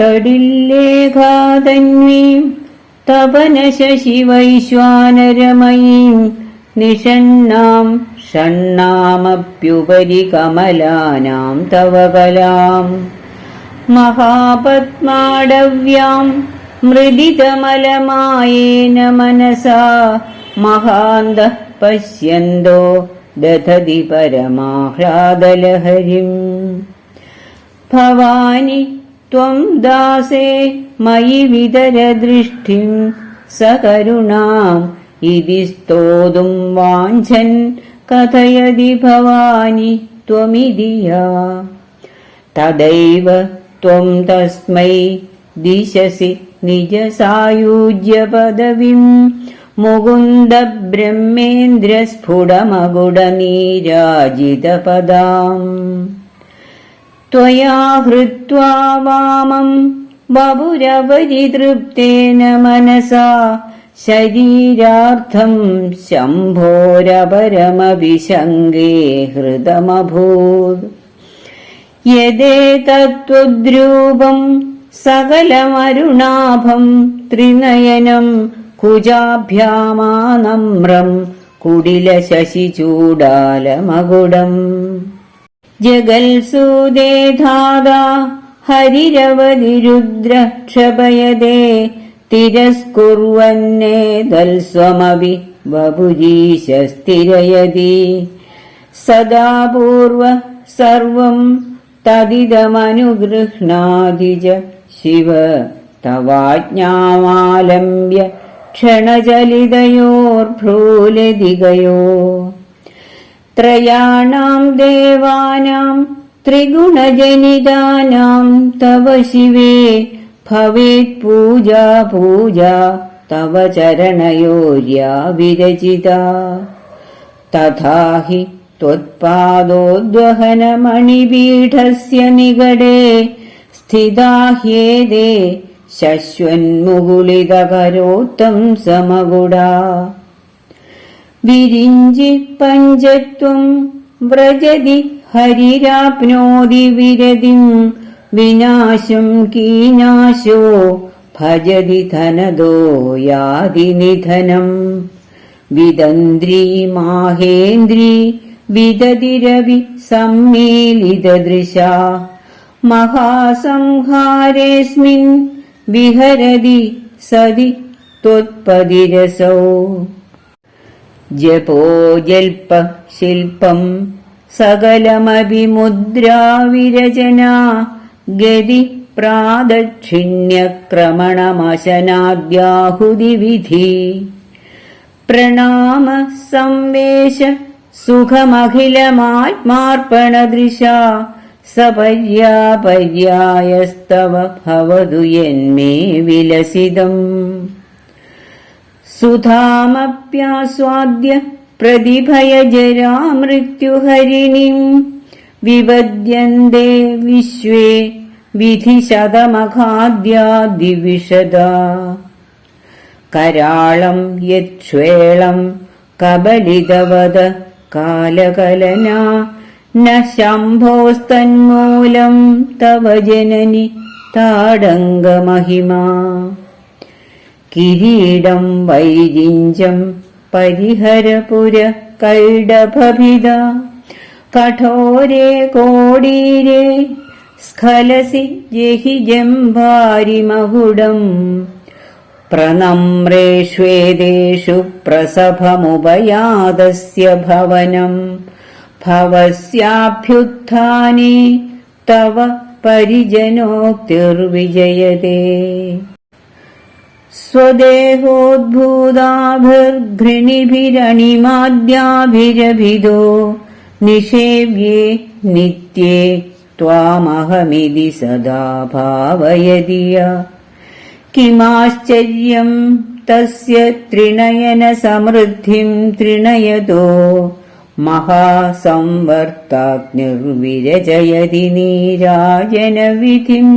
തടില്ലേഖാതന്വീം തപനശശിവൈശ്വാനരമയീം നിഷണ്ണാം ഷണ്ണാമപ്യുപരി കമലാനാം തവ കലാം. മഹാപത്മാടവ്യാം മൃദിതമലമായേന മനസാ മഹാന്ത പശ്യന്തോ ദധതി പരമാഹ്ലാദലഹരിം. ഭവാനി മയി വിതരദൃഷ്ടിം സകരുണാം ഇതി സ്തോതും വാഞ്ചൻ കഥയതി ഭവാനി ത്വമിതി യാ തദൈവ ത്വം തസ്മൈ ദിശസി നിജസായുജ്യപദവിം മുകുന്ദ ബ്രഹ്മേന്ദ്ര സ്ഫുടമകുടനീരാജിതപദാം त्वया हृत्वा वामम् बभुरवरितृप्तेन मनसा शरीरार्थम् शम्भोरपरमभिशङ्गे हृदमभूत् यदेतत्त्वद्रूपम् सकलमरुणाभम् त्रिनयनम् कुजाभ्यामानम्रम् कुडिलशशिचूडालमकुडम् जगल्सूदे धादा हरिरवधिरुद्र क्षपयदे तिरस्कुर्वन्नेदल्स्वमपि बभुजीशस्थिरयति सदा पूर्व सर्वम् तदिदमनुगृह्णाति च शिव तवाज्ञामालम्ब्य क्षणचलितयोर्भ्रूलदिगयो त्रयाणाम् देवानाम् त्रिगुणजनितानाम् तव शिवे भवेत् पूजा पूजा तव चरणयोर्या विरचिता तथा हि त्वत्पादोद्वहनमणिपीठस्य निकटे स्थिता ह्येदे शश्वन्मुकुलितकरोत्तम् समगुडा विरिञ्जि पञ्चत्वम् व्रजति हरिराप्नोति विरतिम् विनाशम् कीनाशो भजति धनदो याति निधनम् विदन्द्री माहेन्द्री विदतिरवि सम्मीलितदृशा महासंहारेऽस्मिन् विहरति सदि त्वत्पदिरसौ ജപോജൽപ ശില്പം സകലമപി മുദ്രാവിരചന ഗതി പ്രാദക്ഷിണ്യക്രമണമശനാദ്യാഹുതിവിധി. പ്രണാമ സംവേശ സുഖമഖിലമാത്മാർപ്പണദൃശ സപര്യാപര്യായസ്തവ ഭവതു യന്മേ വിലസിതം. सुधामप्यास्वाद्य प्रतिभयजरा मृत्युहरिणीम् विपद्यन्ते विश्वे विधिशतमखाद्यादिविशदा कराळम् यच्छ्वेळम् कबलितवद कालकलना न शम्भोस्तन्मूलम् तव जननि ताडङ्गमहिमा കിരീടം വൈരിഞ്ചം പരിഹരപുര കൈഡഭഭിത കഠോരെ കോടീരെ സ്ഖലസി ജഹി ജംഭാരിമകുടം പ്രനമ്രേഷ്വേദേഷു പ്രസഭമുപയാതസ്യ ഭവനം. ഭവസ്യാഭ്യുത്ഥാനെ തവ പരിജനോക്തിർവിജയതേ स्वदेहोद्भूताभिर्घृणिभिरणिमाद्याभिरभिदो निषेव्ये नित्ये त्वामहमिति सदा भावयति य किमाश्चर्यम् तस्य त्रिणयनसमृद्धिम् त्रिणयतो महासंवर्ताग्निर्विरचयति नीराजनविधिम्